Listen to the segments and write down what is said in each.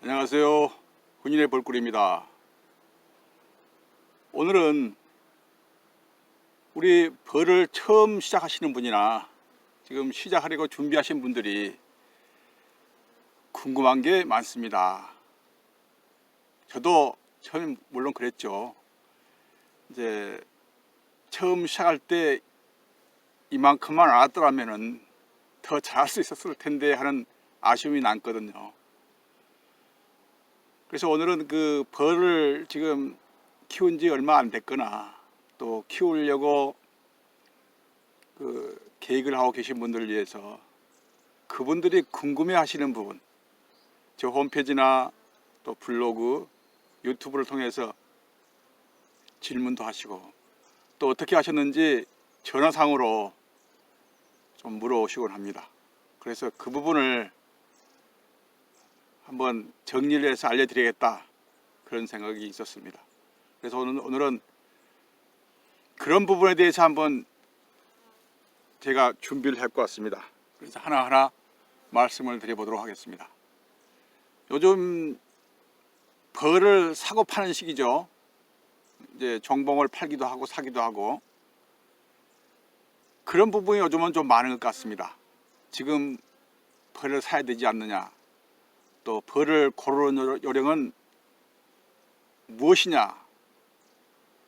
안녕하세요. 군인의 벌꿀입니다. 오늘은 우리 벌을 처음 시작하시는 분이나 지금 시작하려고 준비하신 분들이 궁금한 게 많습니다. 저도 처음 물론 그랬죠. 이제 처음 시작할 때 이만큼만 알았더라면은 더 잘할 수 있었을 텐데 하는 아쉬움이 남거든요. 그래서 오늘은 그 벌을 지금 키운 지 얼마 안 됐거나 또 키우려고 그 계획을 하고 계신 분들을 위해서 그분들이 궁금해 하시는 부분, 저 홈페이지나 또 블로그, 유튜브를 통해서 질문도 하시고 또 어떻게 하셨는지 전화상으로 좀 물어오시곤 합니다. 그래서 그 부분을 한번 정리를 해서 알려드리겠다 그런 생각이 있었습니다. 그래서 오늘, 오늘은 그런 부분에 대해서 한번 제가 준비를 할것 같습니다. 그래서 하나하나 말씀을 드려보도록 하겠습니다. 요즘 벌을 사고 파는 시기죠. 이제 종봉을 팔기도 하고 사기도 하고 그런 부분이 요즘은 좀 많은 것 같습니다. 지금 벌을 사야 되지 않느냐 또 벌을 고르는 요령은 무엇이냐?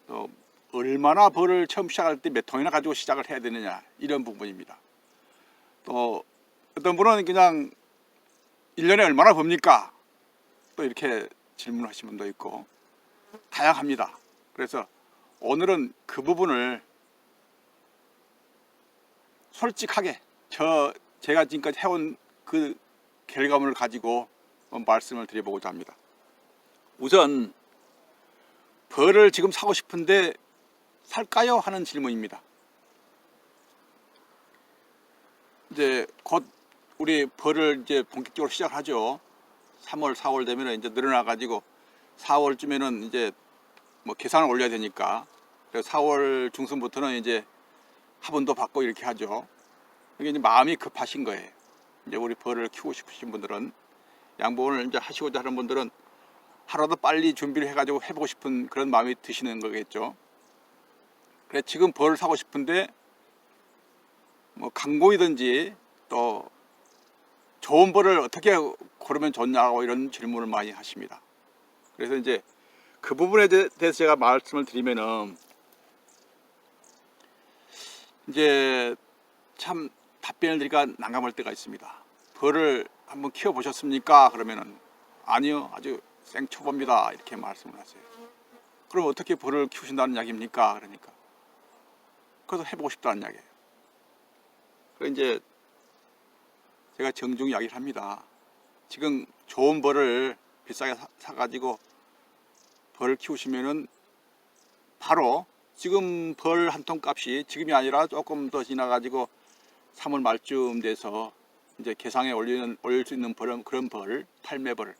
또 얼마나 벌을 처음 시작할 때 몇 통이나 가지고 시작을 해야 되느냐? 이런 부분입니다. 또 어떤 분은 그냥 1년에 얼마나 법니까? 또 이렇게 질문하시는 분도 있고 다양합니다. 그래서 오늘은 그 부분을 솔직하게 저 제가 지금까지 해온 그 결과물을 가지고 말씀을 드려보고자 합니다. 우선 벌을 지금 사고 싶은데 살까요? 하는 질문입니다. 이제 곧 우리 벌을 이제 본격적으로 시작하죠. 3월, 4월 되면 이제 늘어나 가지고 4월쯤에는 이제 뭐 계산을 올려야 되니까 그래서 4월 중순부터는 이제 화분도 받고 이렇게 하죠. 이게 이제 마음이 급하신 거예요. 이제 우리 벌을 키우고 싶으신 분들은 양봉을 이제 하시고자 하는 분들은 하루도 빨리 준비를 해가지고 해보고 싶은 그런 마음이 드시는 거겠죠. 그래 지금 벌을 사고 싶은데 뭐 강공이든지 또 좋은 벌을 어떻게 고르면 좋냐고 이런 질문을 많이 하십니다. 그래서 이제 그 부분에 대해서 제가 말씀을 드리면은 이제 참 답변을 드리기가 난감할 때가 있습니다. 벌을 한번 키워 보셨습니까? 그러면은 아니요, 아주 생초보입니다. 이렇게 말씀을 하세요. 그럼 어떻게 벌을 키우신다는 이야기입니까? 그러니까 그래서 해보고 싶다는 이야기예요. 그래서 이제 제가 정중 이야기를 합니다. 지금 좋은 벌을 비싸게 사, 사가지고 벌을 키우시면은 바로 지금 벌 한 통 값이 지금이 아니라 조금 더 지나가지고 3월 말쯤 돼서 이제 개상에 올리는 올릴 수 있는 벌, 그런 벌, 팔매벌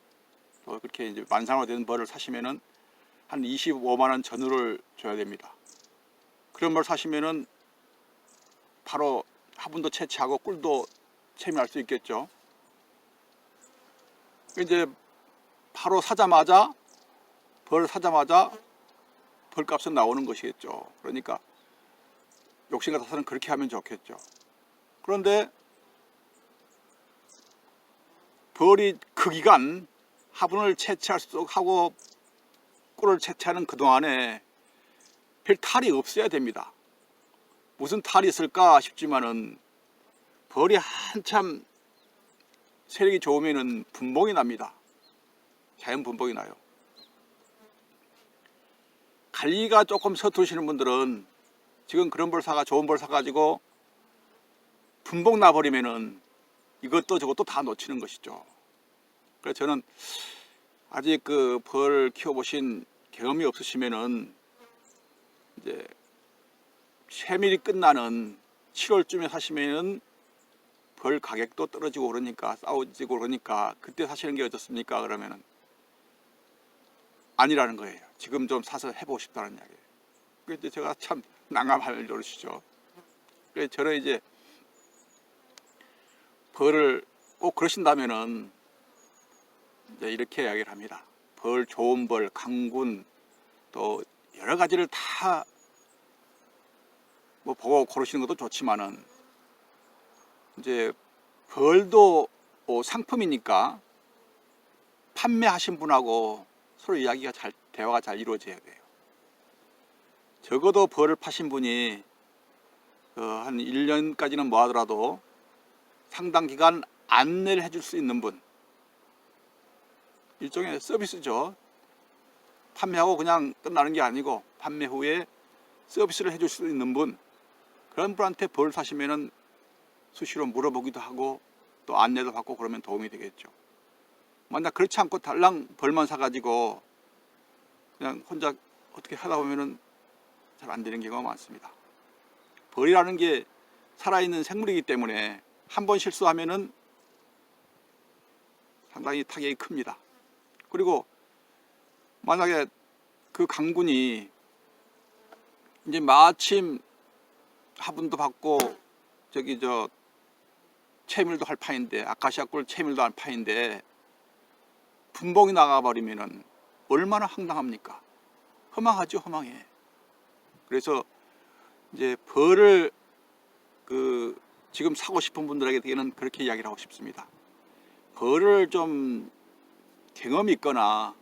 또 그렇게 이제 완상화된 벌을 사시면은 한 25만 원 전후를 줘야 됩니다. 그런 벌 사시면은 바로 화분도 채취하고 꿀도 채취할 수 있겠죠. 이제 바로 사자마자 벌 사자마자 벌값은 나오는 것이겠죠. 그러니까 욕심 같아서는 그렇게 하면 좋겠죠. 그런데 벌이 그 기간 화분을 채취할 수 하고 꿀을 채취하는 그 동안에 별 탈이 없어야 됩니다. 무슨 탈이 있을까 싶지만은 벌이 한참 세력이 좋으면은 분봉이 납니다. 자연 분봉이 나요. 관리가 조금 서투르시는 분들은 지금 그런 벌 사가 좋은 벌 사가지고 분봉 나버리면은 이것도 저것도 다 놓치는 것이죠. 그래서 저는 아직 그 벌 키워보신 경험이 없으시면은 이제 세밀이 끝나는 7월쯤에 사시면은 벌 가격도 떨어지고 그러니까 싸우지고 그러니까 그때 사시는 게 어떻습니까? 그러면은 아니라는 거예요. 지금 좀 사서 해보고 싶다는 이야기예요. 그래서 제가 참 난감할 노릇이죠. 그래서 저는 이제 벌을 꼭 그러신다면은 이렇게 이야기를 합니다. 벌, 좋은 벌, 강군 또 여러 가지를 다 뭐 보고 고르시는 것도 좋지만은 이제 벌도 어, 상품이니까 판매하신 분하고 서로 이야기가 잘 대화가 잘 이루어져야 돼요. 적어도 벌을 파신 분이 어, 한 1년까지는 뭐 하더라도 상당 기간 안내를 해줄 수 있는 분 일종의 서비스죠. 판매하고 그냥 끝나는 게 아니고 판매 후에 서비스를 해줄 수 있는 분 그런 분한테 벌 사시면은 수시로 물어보기도 하고 또 안내도 받고 그러면 도움이 되겠죠. 만약 그렇지 않고 달랑 벌만 사가지고 그냥 혼자 어떻게 하다 보면은 잘 안 되는 경우가 많습니다. 벌이라는 게 살아있는 생물이기 때문에 한 번 실수하면은 상당히 타격이 큽니다. 그리고 만약에 그 강군이 이제 마침 화분도 받고 저기 저 채밀도 할 파인데 아카시아 꿀 채밀도 할 파인데 분봉이 나가버리면은 얼마나 황당합니까? 허망하죠, 허망해. 그래서 이제 벌을 그 지금 사고 싶은 분들에게는 그렇게 이야기를 하고 싶습니다. 벌을 좀 경험이 있거나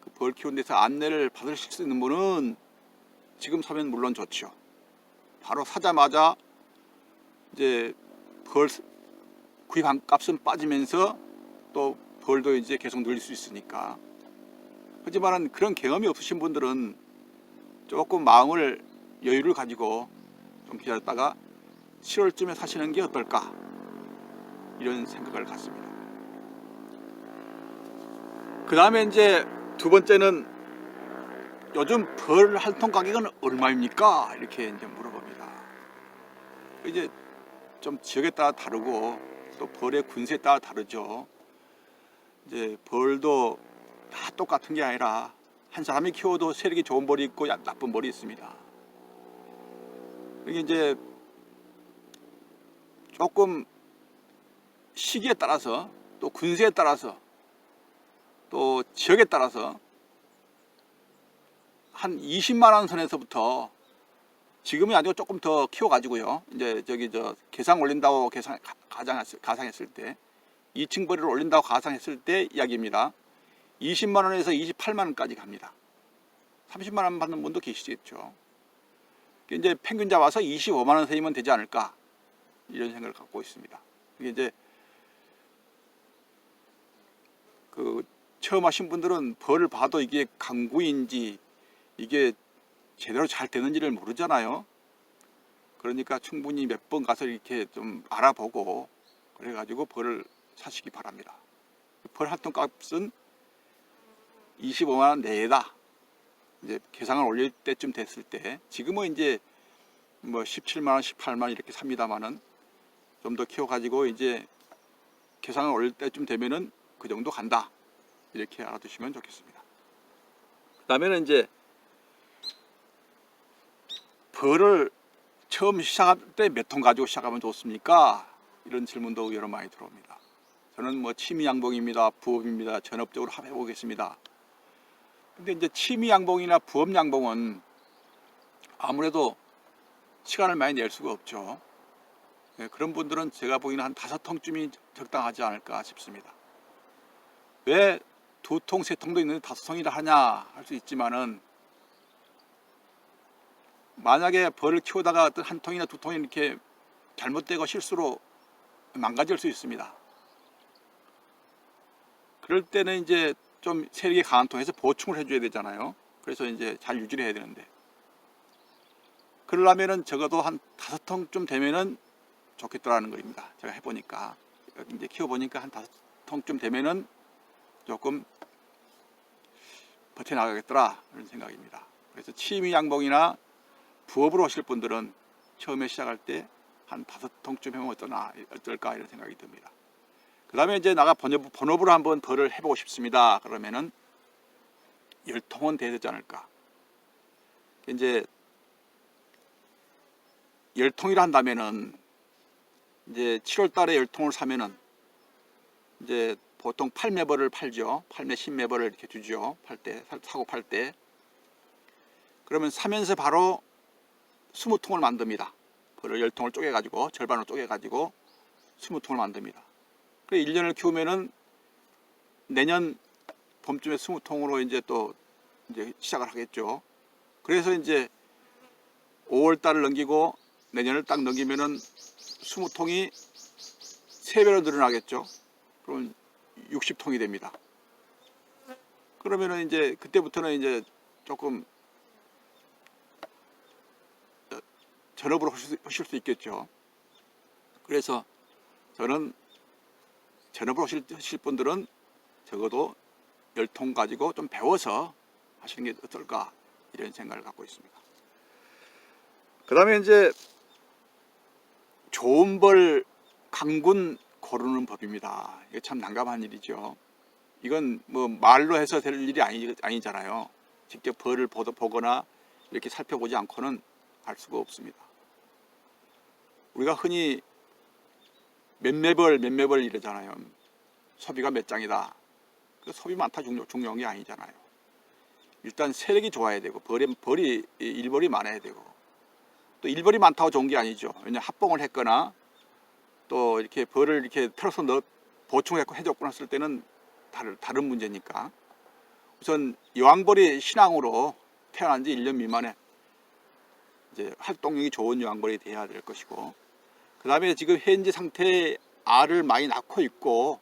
그 벌 키우는 데서 안내를 받으실 수 있는 분은 지금 사면 물론 좋죠. 바로 사자마자 이제 벌 구입한 값은 빠지면서 또 벌도 이제 계속 늘릴 수 있으니까. 하지만은 그런 경험이 없으신 분들은 조금 마음을 여유를 가지고 좀 기다렸다가 7월쯤에 사시는 게 어떨까 이런 생각을 갖습니다. 그 다음에 이제 두 번째는 요즘 벌 한 통 가격은 얼마입니까? 이렇게 이제 물어봅니다. 이제 좀 지역에 따라 다르고 또 벌의 군세에 따라 다르죠. 이제 벌도 다 똑같은 게 아니라 한 사람이 키워도 세력이 좋은 벌이 있고 야- 나쁜 벌이 있습니다. 이게 이제 조금 시기에 따라서 또 군세에 따라서 또 지역에 따라서 한 20만 원 선에서부터 지금이 아니고 조금 더 키워가지고요. 이제 저기 저 계상 올린다고 계산 가- 가상했을, 가상했을 때 2층 벌이를 올린다고 가상했을 때 이야기입니다. 20만 원에서 28만 원까지 갑니다. 30만 원 받는 분도 계시겠죠. 이제 평균 잡아서 25만 원 선이면 되지 않을까 이런 생각을 갖고 있습니다. 이게 이제 그 처음 하신 분들은 벌을 봐도 이게 강구인지 이게 제대로 잘 되는지를 모르잖아요. 그러니까 충분히 몇 번 가서 이렇게 좀 알아보고 그래가지고 벌을 사시기 바랍니다. 벌한통 값은 25만 원 내다. 이제 계상을 올릴 때쯤 됐을 때 지금은 이제 뭐 17만 원, 18만 원 이렇게 삽니다만은 좀 더 키워가지고 이제 계상을 올릴 때쯤 되면은 그 정도 간다. 이렇게 알아두시면 좋겠습니다. 그 다음에는 이제 벌을 처음 시작할 때 몇 통 가지고 시작하면 좋습니까? 이런 질문도 여러 많이 들어옵니다. 저는 뭐 취미 양봉입니다. 부업입니다. 전업적으로 한번 해보겠습니다. 근데 이제 취미 양봉이나 부업 양봉은 아무래도 시간을 많이 낼 수가 없죠. 예, 그런 분들은 제가 보기에는 한 다섯 통쯤이 적당하지 않을까 싶습니다. 왜 두 통, 세 통도 있는데 다섯 통이라 하냐 할 수 있지만은 만약에 벌을 키우다가 어떤 한 통이나 두 통이 이렇게 잘못되고 실수로 망가질 수 있습니다. 그럴 때는 이제 좀 세력이 강한 통에서 보충을 해줘야 되잖아요. 그래서 이제 잘 유지를 해야 되는데. 그러려면은 적어도 한 다섯 통쯤 되면은 좋겠더라는 거입니다. 제가 해보니까. 이제 키워보니까 한 다섯 통쯤 되면은 조금 버텨나가겠더라. 이런 생각입니다. 그래서 취미 양봉이나 부업으로 하실 분들은 처음에 시작할 때 한 다섯 통쯤 해보면 어떠나, 어떨까 이런 생각이 듭니다. 그 다음에 이제 나가 번업, 번업으로 한번 벌을 해보고 싶습니다. 그러면은 열 통은 돼야 되지 않을까. 이제 열 통이라 한다면은 이제 7월 달에 열 통을 사면은 이제 보통 팔매벌을 팔죠. 팔매 신매벌을 이렇게 주죠. 팔 때, 사고 팔 때. 그러면 사면서 바로 20통을 만듭니다. 벌을 10통을 쪼개가지고, 절반으로 쪼개가지고 20통을 만듭니다. 그래 1년을 키우면은 내년 봄쯤에 20통으로 이제 또 이제 시작을 하겠죠. 그래서 이제 5월 달을 넘기고 내년을 딱 넘기면은 20통이 3배로 늘어나겠죠. 그럼 60통이 됩니다. 그러면은 이제 그때부터는 이제 조금 전업으로 하실 수- 있겠죠. 그래서 저는 전업으로 하실, 하실 분들은 적어도 열통 가지고 좀 배워서 하시는 게 어떨까 이런 생각을 갖고 있습니다. 그 다음에 이제 좋은 벌 강군 고르는 법입니다. 이게 참 난감한 일이죠. 이건 뭐 말로 해서 될 일이 아니, 아니잖아요. 직접 벌을 보거나 이렇게 살펴보지 않고는 알 수가 없습니다. 우리가 흔히 몇몇 벌, 몇몇 벌 이러잖아요. 소비가 몇 장이다. 그 소비 많다 중요, 중요한 게 아니잖아요. 일단 세력이 좋아야 되고 벌이, 벌이 일벌이 많아야 되고 또 일벌이 많다고 좋은 게 아니죠. 왜냐 합봉을 했거나 또 이렇게 벌을 이렇게 틀어서 넣 보충해서 해줬거나 했을 때는 다른 다른 문제니까 우선 여왕벌이 신앙으로 태어난 지 1년 미만에 이제 활동력이 좋은 여왕벌이 돼야 될 것이고 그 다음에 지금 현재 상태에 알을 많이 낳고 있고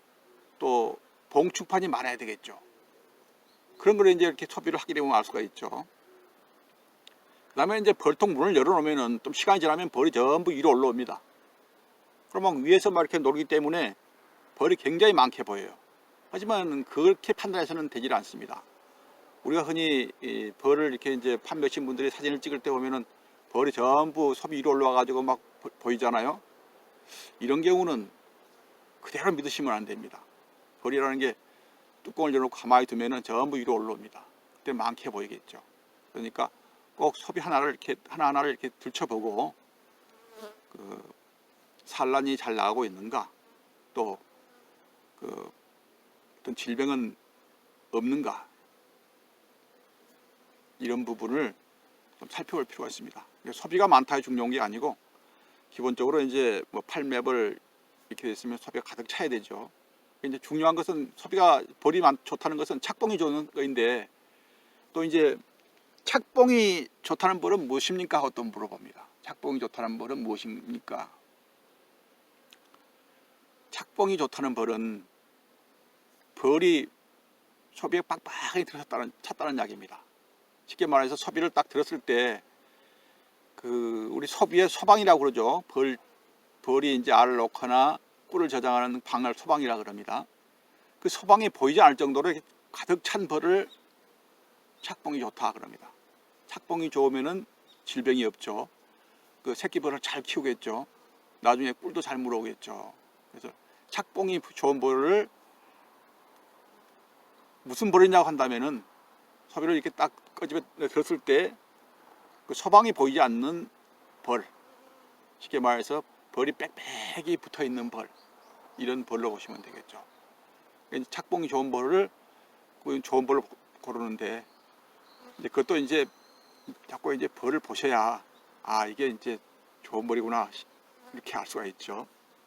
또 봉충판이 많아야 되겠죠. 그런 걸 이제 이렇게 소비를 하게 되면 알 수가 있죠. 그 다음에 이제 벌통 문을 열어놓으면은 좀 시간이 지나면 벌이 전부 위로 올라옵니다. 그러면 위에서 막 이렇게 놀기 때문에 벌이 굉장히 많게 보여요. 하지만 그렇게 판단해서는 되질 않습니다. 우리가 흔히 이 벌을 이렇게 이제 판매하신 분들이 사진을 찍을 때 보면은 벌이 전부 섭이 위로 올라와가지고 막 보- 보이잖아요. 이런 경우는 그대로 믿으시면 안 됩니다. 벌이라는 게 뚜껑을 열어놓고 가만히 두면은 전부 위로 올라옵니다. 그때 많게 보이겠죠. 그러니까 꼭 소비 하나를 이렇게 하나하나를 이렇게 들춰보고 그 산란이 잘 나가고 있는가 또 그 어떤 질병은 없는가 이런 부분을 좀 살펴볼 필요가 있습니다. 소비가 많다의 중요한 게 아니고 기본적으로 이제 뭐 팔매벌 이렇게 됐으면 소비가 가득 차야 되죠. 이제 중요한 것은 소비가 벌이 많, 좋다는 것은 착봉이 좋은 거인데 또 이제 착봉이 좋다는 벌은 무엇입니까? 하고 또 물어봅니다. 착봉이 좋다는 벌은 무엇입니까? 착봉이 좋다는 벌은 벌이 소비에 빡빡하게 들어섰다는 찼다는 이야기입니다. 쉽게 말해서 소비를 딱 들었을 때 그 우리 소비의 소방이라고 그러죠. 벌 벌이 이제 알을 놓거나 꿀을 저장하는 방을 소방이라 그럽니다. 그 소방이 보이지 않을 정도로 가득 찬 벌을 착봉이 좋다 그럽니다. 착봉이 좋으면은 질병이 없죠. 그 새끼 벌을 잘 키우겠죠. 나중에 꿀도 잘 물어오겠죠. 그래서 착봉이 좋은 벌을 무슨 벌이냐고 한다면은 소비를 이렇게 딱 꺼집어 들었을 때 그 소방이 보이지 않는 벌, 쉽게 말해서 벌이 빽빽이 붙어 있는 벌, 이런 벌로 보시면 되겠죠. 그러니까 착봉이 좋은 벌을 그 좋은 벌로 고르는데 이제 그것도 이제 자꾸 이제 벌을 보셔야 아 이게 이제 좋은 벌이구나 이렇게 알 수가 있죠.